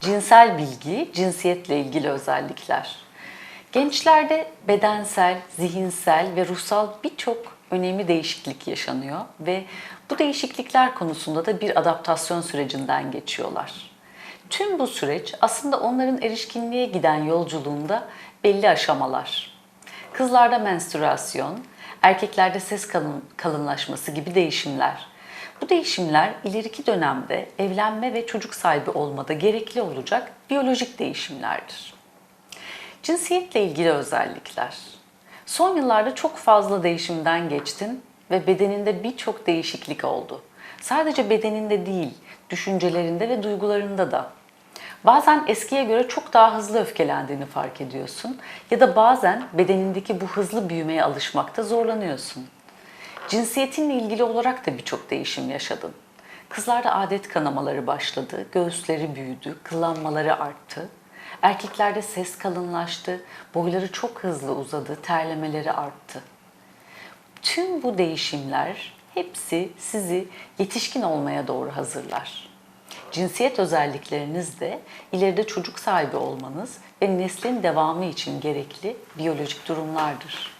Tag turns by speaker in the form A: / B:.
A: Cinsel bilgi, cinsiyetle ilgili özellikler. Gençlerde bedensel, zihinsel ve ruhsal birçok önemli değişiklik yaşanıyor ve bu değişiklikler konusunda da bir adaptasyon sürecinden geçiyorlar. Tüm bu süreç aslında onların erişkinliğe giden yolculuğunda belli aşamalar. Kızlarda menstrüasyon, erkeklerde ses kalın, kalınlaşması gibi değişimler. Bu değişimler ileriki dönemde evlenme ve çocuk sahibi olmada gerekli olacak biyolojik değişimlerdir. Cinsiyetle ilgili özellikler. Son yıllarda çok fazla değişimden geçtin ve bedeninde birçok değişiklik oldu. Sadece bedeninde değil, düşüncelerinde ve duygularında da. Bazen eskiye göre çok daha hızlı öfkelendiğini fark ediyorsun ya da bazen bedenindeki bu hızlı büyümeye alışmakta zorlanıyorsun. Cinsiyetinle ilgili olarak da birçok değişim yaşadın. Kızlarda adet kanamaları başladı, göğüsleri büyüdü, kıllanmaları arttı. Erkeklerde ses kalınlaştı, boyları çok hızlı uzadı, terlemeleri arttı. Tüm bu değişimler hepsi sizi yetişkin olmaya doğru hazırlar. Cinsiyet özellikleriniz de ileride çocuk sahibi olmanız ve neslin devamı için gerekli biyolojik durumlardır.